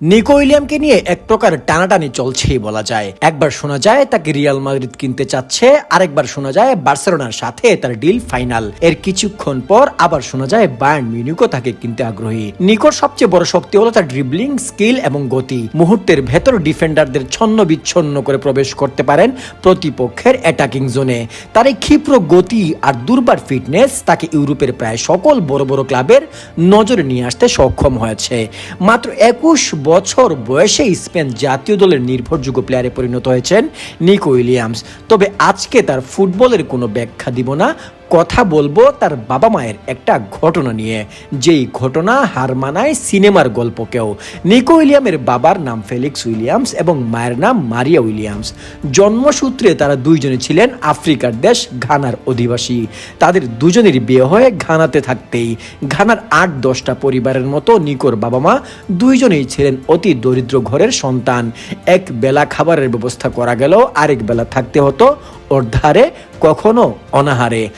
নিকো উইলিয়ামকে নিয়ে এক প্রকার টানাটানি চলছেই বলা যায়। একবার শোনা যায় তাকে রিয়াল মাদ্রিদ কিনতে চাচ্ছে, আরেকবার শোনা যায় বার্সেলোনার সাথে তার ডিল ফাইনাল। এর কিছুক্ষণ পর আবার শোনা যায় বায়ার্ন মিউনিকও তাকে কিনতে আগ্রহী। নিকোর সবচেয়ে বড় শক্তি হলো তার ড্রিবলিং স্কিল এবং গতি। মুহূর্তের ভেতর ডিফেন্ডারদের ছন্ন বিচ্ছন্ন করে প্রবেশ করতে পারেন প্রতিপক্ষের অ্যাটাকিং জোনে। তার এই ক্ষিপ্র গতি আর দুর্বার ফিটনেস তাকে ইউরোপের প্রায় সকল বড় বড় ক্লাবের নজরে নিয়ে আসতে সক্ষম হয়েছে। মাত্র একুশ বছর বয়সে স্পেন জাতীয় দলের নির্ভরযোগ্য প্লেয়ারে পরিণত হয়েছেন নিকো উইলিয়ামস। তবে আজকে তার ফুটবলের কোনো ব্যাখ্যা দিব না কথা বলব তার বাবা মায়ের একটা ঘটনা নিয়ে। যেই ঘটনা হার মানায় সিনেমার গল্পকেও। নিকো উইলিয়ামের বাবার নাম ফেলিক্স উইলিয়ামস এবং মায়ের নাম মারিয়া উইলিয়ামস। জন্মসূত্রে তারা দুইজনে ছিলেন আফ্রিকার দেশ ঘানার অধিবাসী। তাদের দুজনেরই বিয়ে হয়ে ঘানাতে থাকতেই। ঘানার আট দশটা পরিবারের মতো নিকোর বাবা মা দুইজনেই ছিলেন অতি দরিদ্র ঘরের সন্তান। এক বেলা খাবারের ব্যবস্থা করা গেল আরেক বেলা থাকতে হতো অর্ধারে, কখনো অনাহারে।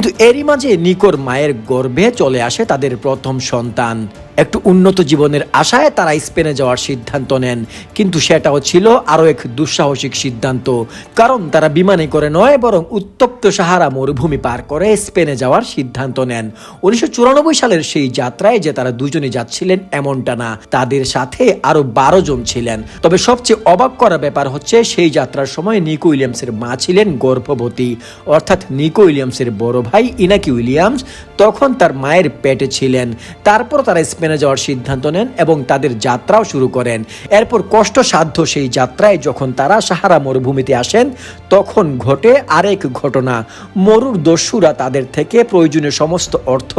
কিন্তু এরই মাঝে নিকোর মায়ের গর্ভে চলে আসে তাদের প্রথম সন্তান। একটু উন্নত জীবনের আশায় তারা স্পেনে যাওয়ার সিদ্ধান্ত নেন। কিন্তু সেটাও ছিল আরও এক দুঃসাহসিক সিদ্ধান্ত। কারণ তারা বিমানে করে নয়, বরং উত্তপ্ত সাহারা মরুভূমি পার করে স্পেনে যাওয়ার সিদ্ধান্ত নেন। উনিশশো চুরানব্বই সালের সেই যাত্রায় যে তারা দুজনে যাচ্ছিলেন এমনটা না। তাদের সাথে আরও বারো জন ছিলেন। তবে সবচেয়ে অবাক করা ব্যাপার হচ্ছে, সেই যাত্রার সময় নিকো উইলিয়ামসের মা ছিলেন গর্ভবতী। অর্থাৎ নিকো উইলিয়ামসের বড় ভাই ইনাকি উইলিয়ামস তখন তার মায়ের পেটে ছিলেন। তারপর তারা স্পেনে যাওয়ার সিদ্ধান্ত নেন এবং তাদের যাত্রাও শুরু করেন। এরপর কষ্টসাধ্য সেই যাত্রায় যখন তারা সাহারা মরুভূমিতে আসেন, তখন ঘটে আরেক ঘটনা। মরুর দস্যুরা তাদের থেকে প্রয়োজনীয় সমস্ত অর্থ,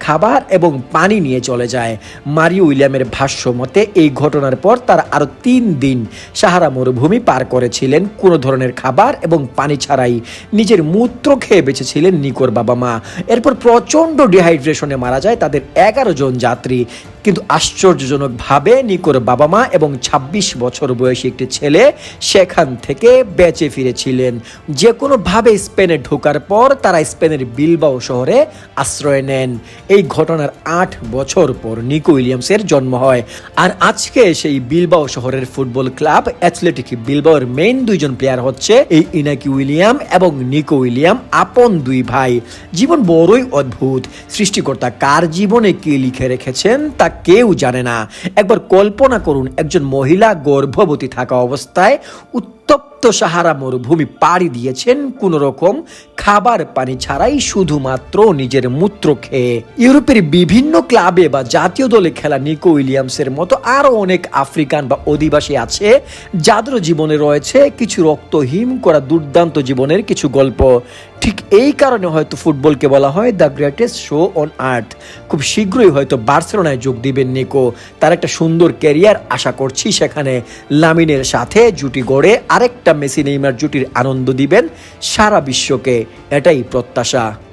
খাবার এবং পানি নিয়ে চলে যায়। মারি উইলিয়ামের ভাষ্য মতে, এই ঘটনার পর তারা আরও তিন দিন সাহারা মরুভূমি পার করেছিলেন। কোনো ধরনের খাবার এবং পানি ছাড়াই নিজের মূত্র খেয়ে বেঁচেছিলেন নিকোর বাবা মা। এরপর প্রচণ্ড ডিহাইড্রেশনে মারা যায় তাদের এগারো জন যাত্রী। কিন্তু আশ্চর্যজনকভাবে নিকোর বাবা মা এবং ২৬ বছর বয়সী একটি ছেলে সেখান থেকে বেঁচে ফিরেছিলেন। যে কোনোভাবে স্পেনে ঢোকার পর তারা স্পেনের বিলবাও শহরে আশ্রয় নেন। এই ঘটনার আট বছর পর নিকো উইলিয়ামসের জন্ম হয়। আর আজকে সেই বিলবাও শহরের ফুটবল ক্লাব অ্যাথলেটিক বিলবাওয়ের মেইন দুইজন প্লেয়ার হচ্ছে এই ইনাকি উইলিয়াম এবং নিকো উইলিয়াম, আপন দুই ভাই। জীবন বড়ই অদ্ভুত। সৃষ্টিকর্তা কার জীবনে কি লিখে রেখেছেন তা কেউ জানে না। একবার কল্পনা করুন, একজন মহিলা গর্ভবতী থাকা অবস্থায় উত্তপ্ত সাহারা মরুভূমি পাড়ি দিয়েছেন কোন রকম খাবার পানি ছাড়াই শুধুমাত্র নিজের মূত্র খেয়ে। ইউরোপের বিভিন্ন ক্লাবে বা জাতীয় দলে খেলা নিকো উইলিয়ামসের মতো আরও অনেক আফ্রিকান বা অধিবাসী আছে, যাদের জীবনে রয়েছে কিছু রক্তহীন করা দুর্দান্ত জীবনের কিছু গল্প। ঠিক এই কারণে হয়তো ফুটবলকে বলা হয় the greatest show on earth. খুব শীঘ্রই হয়তো বার্সেলোনায় যোগ দিবেন নিকো। তার একটা সুন্দর ক্যারিয়ার আশা করছি সেখানে লামিনের সাথে জুটি গড়ে আরেকটা মেসি নেইমার জুটির আনন্দ দিবেন সারা বিশ্বকে। এটাই প্রত্যাশা।